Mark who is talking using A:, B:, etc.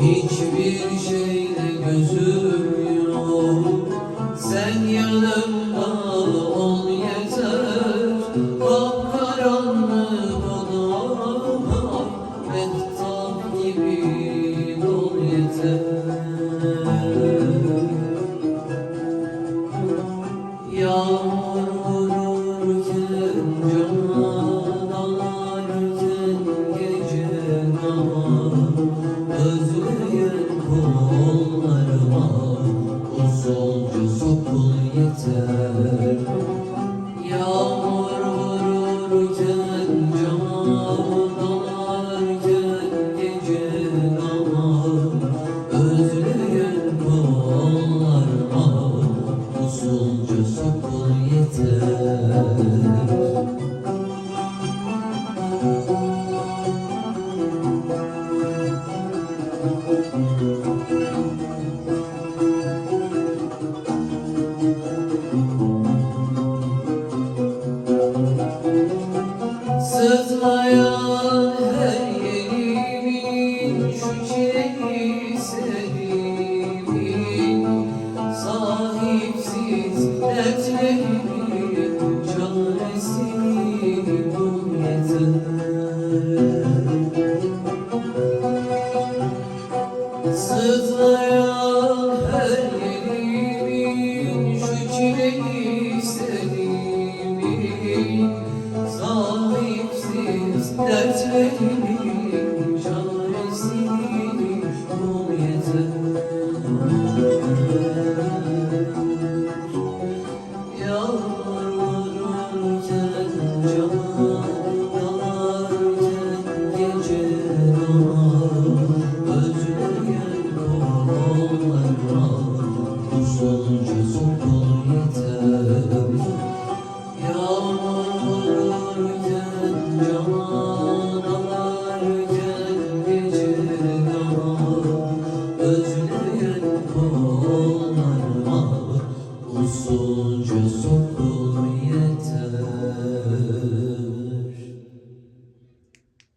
A: Hiçbir şeyle gözüm Özleyen kollarıma usulca sokul yeter. Yağmur vururken cama dalarken gece ama Özleyen kollarıma usulca sokul yeter Sahipsiz dertlerimi gün kollarıma usulca sokul.